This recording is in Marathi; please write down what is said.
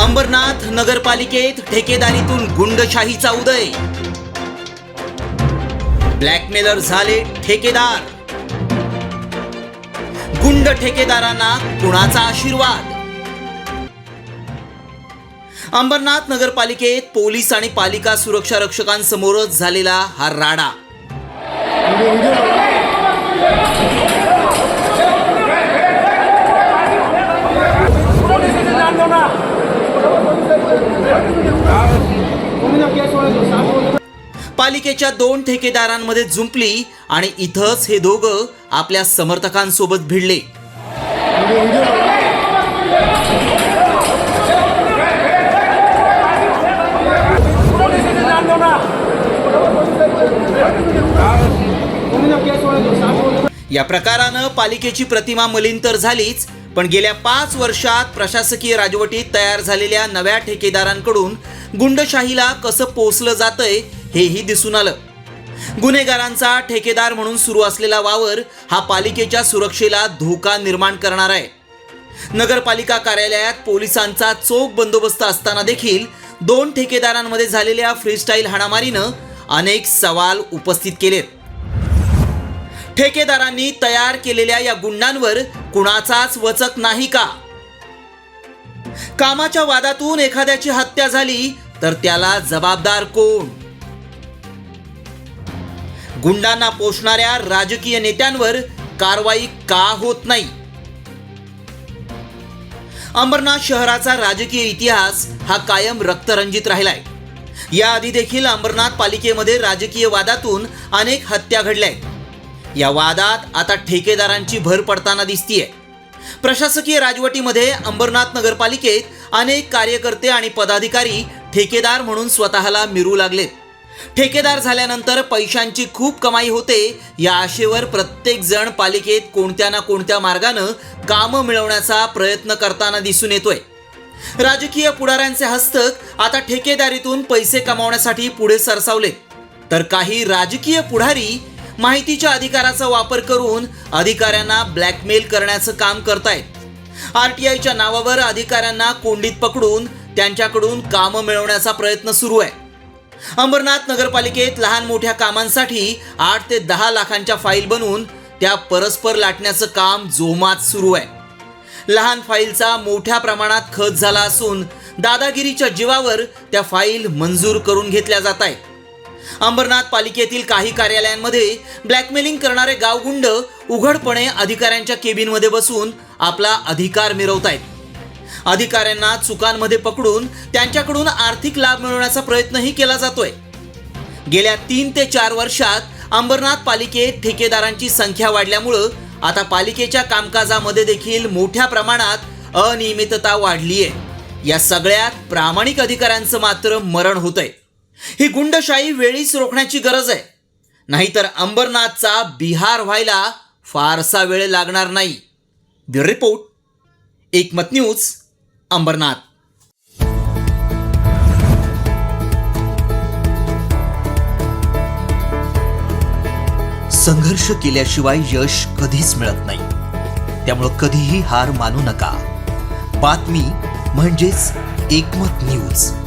अंबरनाथ नगरपालिकेत ठेकेदारीतून गुंडशाहीचा उदय. ब्लॅकमेलर झाले ठेकेदार. गुंड ठेकेदारांना कुणाचा आशीर्वाद? अंबरनाथ नगरपालिकेत पोलीस आणि पालिका सुरक्षा रक्षकांसमोरच झालेला हा राडा. पालिकेच्या दोन ठेकेदारांमध्ये जुंपली आणि इथंच हे दोघं आपल्या समर्थकांसोबत भिडले. या प्रकारानं पालिकेची प्रतिमा मलिन तर झालीच पण गेल्या पाच वर्षात प्रशासकीय राजवटीत तयार झालेल्या नव्या ठेकेदारांकडून गुंडशाहीला कसं पोचलं जातंय हेही दिसून आलं. गुन्हेगारांचा ठेकेदार म्हणून सुरू असलेला वावर हा पालिकेच्या सुरक्षेला धोका निर्माण करणार आहे. नगरपालिका कार्यालयात पोलिसांचा चोख बंदोबस्त असताना देखील दोन ठेकेदारांमध्ये झालेल्या फ्रीस्टाईल हाणामारीनं अनेक सवाल उपस्थित केलेत. ठेकेदारांनी तयार केलेल्या या गुंडांवर कुणाचाच वचक नाही का? कामाच्या वादातून एखाद्याची हत्या झाली तर त्याला जबाबदार कोण? गुंडांना पोषणाऱ्या राजकीय नेत्यांवर कारवाई का होत नाही? अंबरनाथ शहराचा राजकीय इतिहास हा कायम रक्तरंजित राहिलाय. याआधी देखील अंबरनाथ पालिकेमध्ये राजकीय वादातून अनेक हत्या घडल्या या वादात आता ठेकेदारांची भर पडताना दिसतीये. प्रशासकीय राजवटीमध्ये अंबरनाथ नगरपालिकेत अनेक कार्यकर्ते आणि पदाधिकारी ठेकेदार म्हणून स्वतःला मिरू लागलेत. ठेकेदार झाल्यानंतर पैशांची खूप कमाई होते या आशेवर प्रत्येक जण पालिकेत कोणत्या ना कोणत्या मार्गानं कामं मिळवण्याचा प्रयत्न करताना दिसून येतोय. राजकीय पुढाऱ्यांचे हस्तक आता ठेकेदारीतून पैसे कमावण्यासाठी पुढे सरसावले तर काही राजकीय पुढारी माहितीच्या अधिकाराचा वापर करून अधिकाऱ्यांना ब्लॅकमेल करण्याचं काम करतायत. आरटीआयच्या नावावर अधिकाऱ्यांना कोंडीत पकडून त्यांच्याकडून कामं मिळवण्याचा प्रयत्न सुरू आहे. अंबरनाथ नगरपालिकेत लहान मोठ्या कामांसाठी आठ ते दहा लाखांच्या फाईल बनवून त्या परस्पर लाटण्याचं काम जोमात सुरू आहे. लहान फाईलचा मोठ्या प्रमाणात खत झाला असून दादागिरीच्या जीवावर त्या फाईल मंजूर करून घेतल्या जात आहेत. अंबरनाथ पालिकेतील काही कार्यालयांमध्ये ब्लॅकमेलिंग करणारे गावगुंड उघडपणे अधिकाऱ्यांच्या केबिनमध्ये बसून आपला अधिकार मिरवतायत. अधिकाऱ्यांना चुकांमध्ये पकडून त्यांच्याकडून आर्थिक लाभ मिळवण्याचा प्रयत्नही केला जातोय. गेल्या तीन ते चार वर्षात अंबरनाथ पालिकेत ठेकेदारांची संख्या वाढल्यामुळं आता पालिकेच्या कामकाजामध्ये देखील मोठ्या प्रमाणात अनियमितता वाढली आहे या सगळ्यात प्रामाणिक अधिकाऱ्यांचं मात्र मरण होतंय. ही गुंडशाही वेळीच रोखण्याची गरज आहे. नाहीतर अंबरनाथचा बिहार व्हायला फारसा वेळ लागणार नाही. Bureau report Ekmat news Ambarnath. संघर्ष केल्याशिवाय यश कधीच मिळत नाही. त्यामुळं कधीही हार मानू नका. बातमी म्हणजेच एकमत न्यूज.